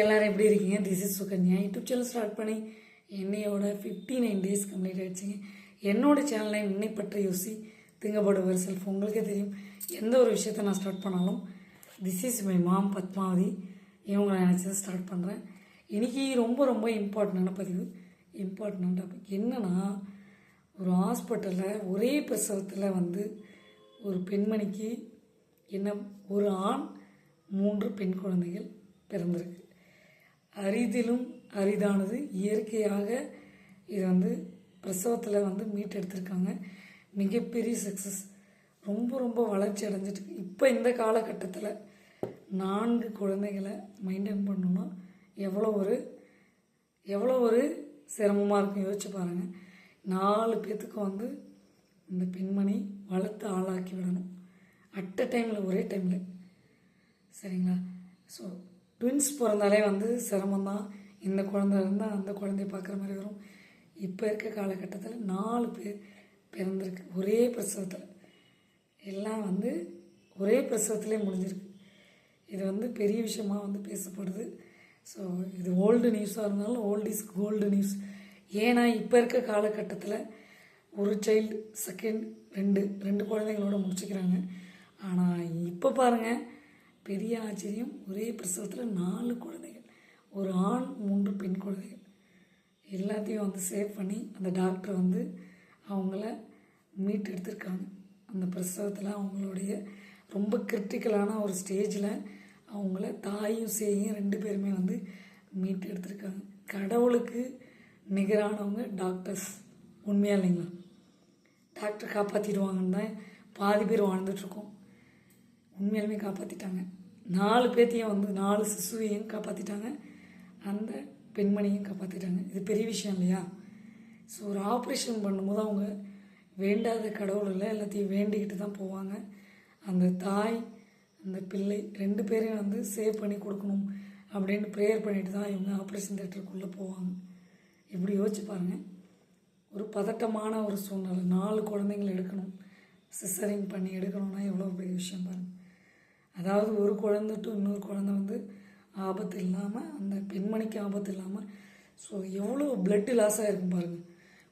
எல்லாரும் எப்படி இருக்கீங்க? This is Sukanya. YouTube channel start பண்ணி என்னையோட ஃபிஃப்டி நைன் டேஸ் கம்ப்ளீட் ஆகிடுச்சிங்க என்னோடய சேனலை இன்னை பற்றி யோசி திங்கப்படுவர் செல்ஃப் உங்களுக்கே தெரியும். எந்த ஒரு விஷயத்த நான் ஸ்டார்ட் பண்ணாலும் this is my mom Padmavathi. இவங்களை நினச்சதை ஸ்டார்ட் பண்ணுறேன் இன்றைக்கி ரொம்ப ரொம்ப இம்பார்ட்டண்டான பதிவு. இம்பார்ட்டண்டான டாபிக் என்னன்னா ஒரு ஹாஸ்பிட்டலில் ஒரே பிரசவத்தில் வந்து ஒரு பெண்மணிக்கு என்ன ஒரு ஆண் மூன்று பெண் குழந்தைகள் பிறந்திருக்கு. அரிதிலும் அரிதானது. இயற்கையாக இது வந்து பிரசவத்தில் வந்து மீட்டெடுத்திருக்காங்க. மிகப்பெரிய சக்ஸஸ் ரொம்ப ரொம்ப வளர்ச்சி அடைஞ்சிட்டு இப்போ இந்த காலகட்டத்தில் நான்கு குழந்தைகளை மெயின்டைன் பண்ணணும்னா எவ்வளோ ஒரு எவ்வளோ ஒரு சிரமமாக இருக்கும். யோசிச்சு பாருங்கள் நாலு பேத்துக்கு வந்து இந்த பெண்மணி வளர்த்து ஆளாக்கி விடணும். அட் அ டைமில் ஒரே டைமில் சரிங்களா? ஸோ ட்வின்ஸ் பிறந்தாலே வந்து சிரமம்தான். இந்த குழந்தை இருந்தால் அந்த குழந்தைய பார்க்குற மாதிரி வரும். இப்போ இருக்க காலகட்டத்தில் நாலு பேர் பிறந்திருக்கு. ஒரே பிரசவத்தில். எல்லாம் வந்து ஒரே பிரசவத்திலே முடிஞ்சிருக்கு. இது வந்து பெரிய விஷயமாக வந்து பேசப்படுது. ஸோ இது ஓல்டு நியூஸாக இருந்தாலும் ஓல்டு இஸ் கோல்டு நியூஸ் ஏன்னா இப்போ இருக்க காலகட்டத்தில் ஒரு சைல்டு செகண்ட் ரெண்டு ரெண்டு குழந்தைங்களோட முடிச்சுக்கிறாங்க. ஆனால் இப்போ பாருங்கள் பெரிய ஆச்சரியம் ஒரே பிரசவத்தில் நாலு குழந்தைகள். ஒரு ஆண் மூன்று பெண் குழந்தைகள். எல்லாத்தையும் வந்து சேவ் பண்ணி அந்த டாக்டர் வந்து அவங்கள மீட் எடுத்திருக்காங்க. அந்த பிரசவத்தில் அவங்களுடைய ரொம்ப கிரிட்டிக்கலான ஒரு ஸ்டேஜில் அவங்கள தாயும் சேயும் ரெண்டு பேருமே வந்து மீட் எடுத்திருக்காங்க. கடவுளுக்கு நிகரானவங்க டாக்டர்ஸ் உண்மையாக இல்லைங்களா? டாக்டர் காப்பாற்றிடுவாங்கன்னு தான் பாதி பேர் வாழ்ந்துட்டுருக்கோம் உண்மையாலுமே காப்பாற்றிட்டாங்க நாலு பேத்தையும் வந்து நாலு சிசுவையும் காப்பாற்றிட்டாங்க அந்த பெண்மணியும் காப்பாற்றிட்டாங்க இது பெரிய விஷயம் இல்லையா? ஸோ ஒரு ஆப்ரேஷன் பண்ணும்போது அவங்க வேண்டாத கடவுள் இல்லை எல்லாத்தையும் வேண்டிக்கிட்டு தான் போவாங்க. அந்த தாய் அந்த பிள்ளை ரெண்டு பேரையும் வந்து சேவ் பண்ணி கொடுக்கணும் அப்படின்னு ப்ரேயர் பண்ணிட்டு தான் இவங்க ஆப்ரேஷன் தேட்டருக்குள்ளே போவாங்க. இப்படி யோசிச்சு பாருங்கள் ஒரு பதட்டமான ஒரு சூழ்நிலை. நாலு குழந்தைங்களை எடுக்கணும். சிசரிங் பண்ணி எடுக்கணும்னா எவ்வளோ அதாவது ஒரு குழந்தை டு இன்னொரு குழந்தை வந்து ஆபத்து இல்லாமல் அந்த பெண்மணிக்கு ஆபத்து இல்லாமல் ஸோ எவ்வளோ பிளட்டு லாஸ் ஆகிருக்கும் பாருங்கள்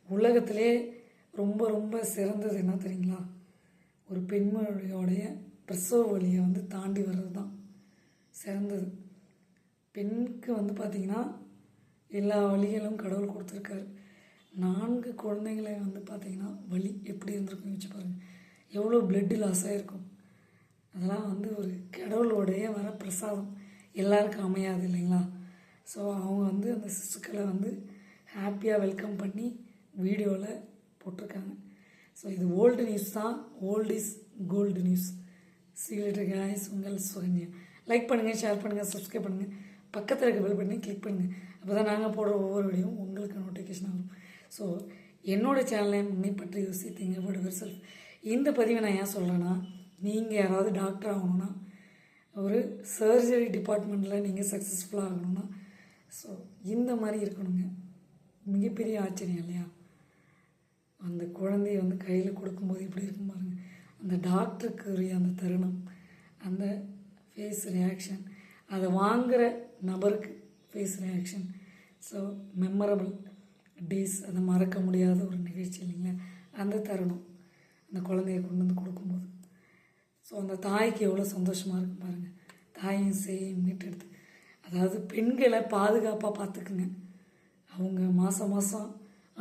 உலகத்திலே ரொம்ப ரொம்ப சிறந்தது என்ன தெரியுங்களா? ஒரு பெண்மணியோடைய பிரசவ வழியை வந்து தாண்டி வர்றது தான் சிறந்தது. பெண்ணுக்கு வந்து பார்த்திங்கன்னா எல்லா வழிகளும் கடவுள் கொடுத்துருக்காரு. நான்கு குழந்தைங்களை வந்து பார்த்திங்கன்னா வலி எப்படி இருந்திருக்கும் வச்சு பாருங்கள் எவ்வளோ பிளட்டு லாஸ் ஆகிருக்கும் அதெல்லாம் வந்து ஒரு கடவுளோடைய வர பிரசாதம். எல்லாருக்கும் அமையாது இல்லைங்களா? ஸோ அவங்க வந்து அந்த சிசுக்களை வந்து ஹாப்பியாக வெல்கம் பண்ணி வீடியோவில் போட்டிருக்காங்க. ஸோ இது ஓல்டு நியூஸ் தான். Old is gold news. See you later guys உங்கள் சுகன்யா. லைக் பண்ணுங்கள் ஷேர் பண்ணுங்கள் சப்ஸ்கிரைப் பண்ணுங்கள் பக்கத்தில் இருக்க பெல் பண்ணி கிளிக் பண்ணுங்கள் அப்போ தான் நாங்கள் போடுற ஒவ்வொரு வீடியோவும் உங்களுக்கு நோட்டிஃபிகேஷன் ஆகும். ஸோ என்னோடய சேனலை முன்னே பற்றி யோசித்தீங்க திங்க செல்ஃப் இந்த பதிவை நான் ஏன் சொல்கிறேன்னா நீங்கள் யாராவது டாக்டர் ஆகணும்னா ஒரு சர்ஜரி டிபார்ட்மெண்ட்டில் நீங்கள் சக்ஸஸ்ஃபுல்லாக ஆகணும்னா ஸோ இந்த மாதிரி இருக்கணுங்க. மிகப்பெரிய ஆச்சரியம் இல்லையா? அந்த குழந்தைய வந்து கையில் கொடுக்கும்போது இப்படி இருக்கும் பாருங்க. அந்த டாக்டருக்கு உரிய அந்த தருணம் அந்த ஃபேஸ் ரியாக்ஷன் அதை வாங்குகிற நபருக்கு face reaction so memorable days அதை மறக்க முடியாத ஒரு நிகழ்ச்சி இல்லைங்களா? அந்த தருணம் அந்த குழந்தைய கொண்டு வந்து கொடுக்கும்போது. ஸோ அந்த தாய்க்கு எவ்வளோ சந்தோஷமாக இருக்கும் பாருங்கள் தாயும் சேயும் மீட்டெடுத்து. அதாவது பெண்களை பாதுகாப்பாக பார்த்துக்குங்க. அவங்க மாதம் மாதம்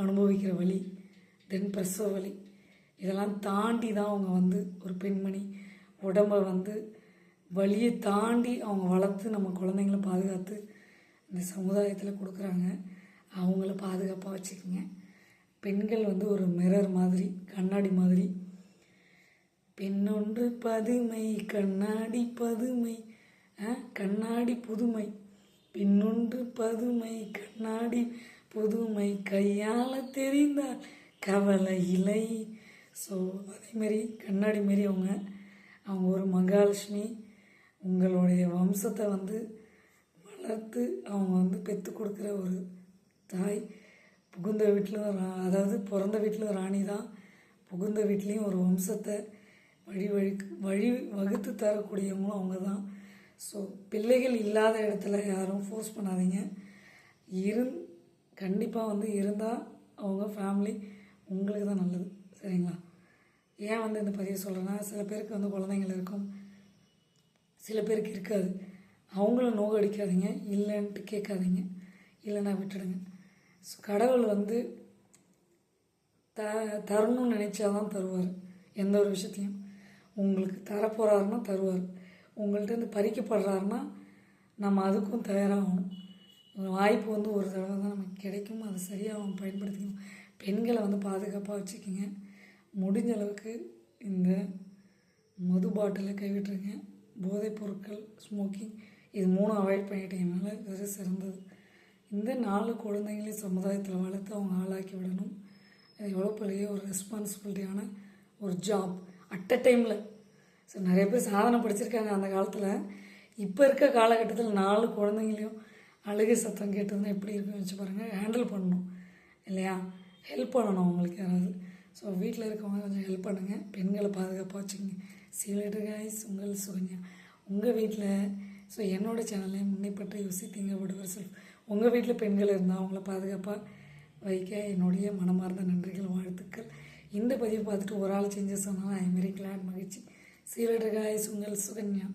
அனுபவிக்கிற வழி தென் பிரசவ வழி இதெல்லாம் தாண்டி தான் அவங்க வந்து ஒரு பெண்மணி. உடம்பை வந்து வழியை தாண்டி அவங்க வளர்த்து நம்ம குழந்தைங்கள பாதுகாத்து இந்த சமுதாயத்தில் கொடுக்குறாங்க. அவங்கள பாதுகாப்பாக வச்சுக்கோங்க. பெண்கள் வந்து ஒரு மிரர் மாதிரி கண்ணாடி மாதிரி பெண்ணொன்று பதுமை கண்ணாடி பதுமை ஆ, கண்ணாடி புதுமை. பெண்ணொன்று பதுமை கண்ணாடி புதுமை. கையால் தெரிந்தால் கவலை இல்லை. ஸோ அதேமாரி கண்ணாடி மாரி அவங்க அவங்க ஒரு மகாலட்சுமி உங்களுடைய வம்சத்தை வந்து வளர்த்து அவங்க வந்து பெற்று கொடுக்குற ஒரு தாய். புகுந்த வீட்டிலும் அதாவது பிறந்த வீட்டிலும் ராணி தான். புகுந்த வீட்லேயும் ஒரு வம்சத்தை வழி வழிக்கு வழி வகுத்து தரக்கூடியவங்களும் அவங்க தான் ஸோ பிள்ளைகள் இல்லாத இடத்துல யாரும் ஃபோர்ஸ் பண்ணாதீங்க. இருந் கண்டிப்பாக வந்து இருந்தால் அவங்க ஃபேமிலி உங்களுக்கு தான் நல்லது. சரிங்களா? ஏன் வந்து இந்த பதிவு சொல்கிறேன்னா சில பேருக்கு வந்து குழந்தைங்கள் இருக்கும். சில பேருக்கு இருக்காது. அவங்கள நோகடிக்காதீங்க. இல்லைன்ட்டு கேட்காதீங்க. இல்லைன்னா விட்டுடுங்க. ஸோ கடவுள் வந்து த தரணும்னு நினச்சாதான் தருவார். எந்த ஒரு விஷயத்தையும். உங்களுக்கு தரப்போகிறாருன்னா தருவார். உங்கள்கிட்ட இருந்து பறிக்கப்படுறாருன்னா நம்ம அதுக்கும் தயாராகணும். ஒரு வாய்ப்பு வந்து ஒரு தடவை தான் நமக்கு கிடைக்கும். அதை சரியாக அவங்க பயன்படுத்திக்கணும். பெண்களை வந்து பாதுகாப்பாக வச்சுக்கோங்க. முடிஞ்ச அளவுக்கு இந்த மது பாட்டிலை கைவிட்டுருங்க. போதைப் பொருட்கள் ஸ்மோக்கிங் இது மூணும் அவாய்ட் பண்ணிட்டீங்கனால இது சிறந்தது. இந்த நாலு குழந்தைங்களையும் சமுதாயத்தில் வளர்த்து அவங்க ஆளாக்கி விடணும். அது எவ்வளோ பெரிய ஒரு ரெஸ்பான்சிபிலிட்டியான ஒரு ஜாப் அட் அ டைமில் ஸோ நிறைய பேர் சாதனை படிச்சிருக்காங்க அந்த காலத்தில். இப்போ இருக்க காலகட்டத்தில் நாலு குழந்தைங்களையும் அழுகை சத்தம் கேட்டதுன்னா எப்படி இருக்குன்னு வச்சு பாருங்கள் ஹேண்டில் பண்ணணும். இல்லையா? ஹெல்ப் பண்ணணும் அவங்களுக்கு யாராவது. ஸோ வீட்டில் இருக்கவங்க கொஞ்சம் ஹெல்ப் பண்ணுங்கள் பெண்களை பாதுகாப்பாக வச்சுக்கோங்க. சீலேட்டர் காய்ஸ் உங்கள் சுகன்யா. உங்கள் வீட்டில் ஸோ என்னோடய சேனலை முன்னைப்பட்ட யோசி திங்கப்படுவர் செல்ஃப் உங்கள் வீட்டில் பெண்கள் இருந்தால் அவங்கள பாதுகாப்பாக வைக்க என்னுடைய மனமார்ந்த நன்றிகள் வாழ்த்துக்கள். இந்த பதிவு பார்த்துட்டு ஒரு ஆள் செஞ்சு சொன்னால் ஐ வெரி கிளாட் மகிழ்ச்சி சீலேட்டர் காய்ஸ் உங்கள் சுகன்யா